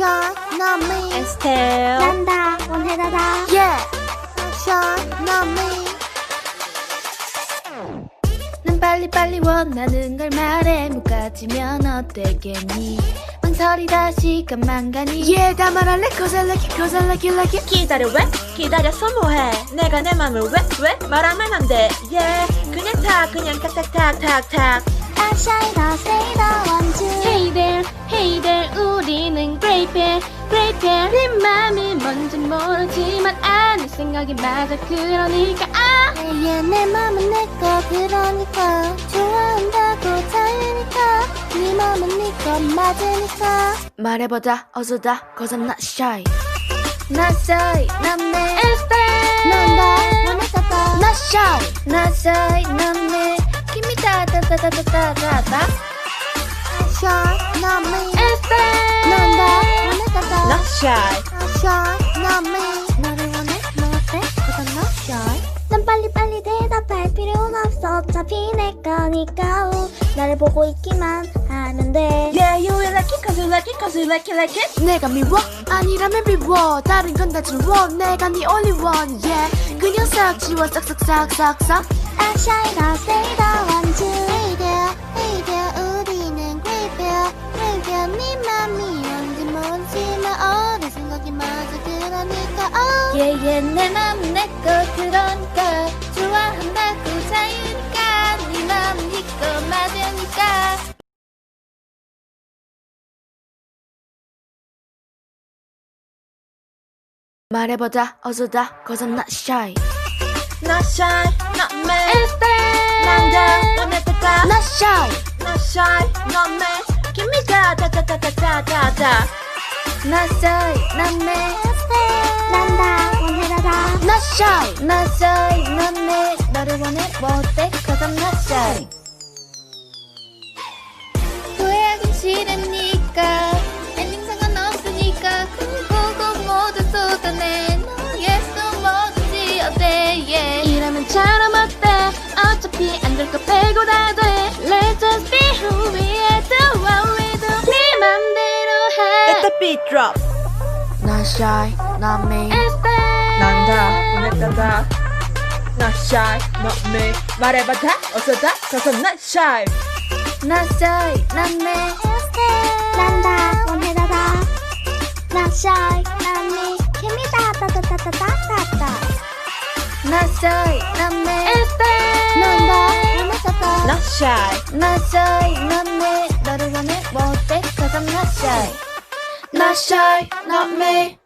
me. 에스텔 난다 원해다다 not me. 난 빨리빨리 원하는 걸 말해 묵가지면 어때겠니 망설이다 시간만 가니 Yeah, 다 말할래? Cause I like it, cause I like it, like it. 기다려 왜? 기다려서 뭐해? 내가 내 맘을 왜? 왜? 말하면 안 돼. Yeah. 그냥 탁 그냥 탁탁탁탁탁. 아샤이다 세이다 원투 Hey there, hey there 우리는 Great Bear 네 맘이 뭔지 모르지만 아네 생각이 맞아. 그러니까 아. 맘은 내거 그러니까. 좋아한다고 자유니까. 네 맘은 네거 맞으니까. 말해보자, 어서다, cause I'm not shy. 나 shy, 난내. 에스텔 난다 원해다다. Not shy. 나 shy, 난내. 김이 다다다다다다다 shy not me 원해다다 Not shy. shy not me 너를 원해 너 어때 그건 not shy 난 빨리빨리 대답할 필요는 없어 어차피 내 거니까 우. 나를 보고 있기만 하면 돼 Yeah, you like it cause you like it cause you like it like it. 내가 미워? 아니라면 미워. 다른 건 다 지워. 내가 네 only one, yeah. 그냥 싹 지워, 싹싹싹싹싹. 아샤이 얘얘 내 맘은 내거 그러니까 좋아한다고 자유니까 네 맘은 네거 맞으니까 말해보자, 어서다, I'm not shy. Not shy. Not me. 난다 원했다. Not shy. Not shy. Not me. That 다다다다다다다. 나 shy, 난다 원해다다 Not shy. 난내 너를 원해? 뭐 어때? Cause not 후회하긴 싫으니까 엔딩 상관없으니까 그거고 모두 쏟아내. 너의 숨어주지 어때? Yeah. 이러면 처럼 어때. 어차피 안될거 빼고 다돼. Let's just be who we the beat drop. Not shy, not me. Esther 난다 원했다. Not shy. Not me. 말해봐 다. 어서 다. cause I'm not shy. 나 shy, 난내 난다 원해다다 Not shy not me Give me that 다다다다다다다 나 shy, 난내 난다 원해다다 Not shy. 나 shy, 난내 너를 원해 뭐 어때? Cause I'm not shy Not shy, not me.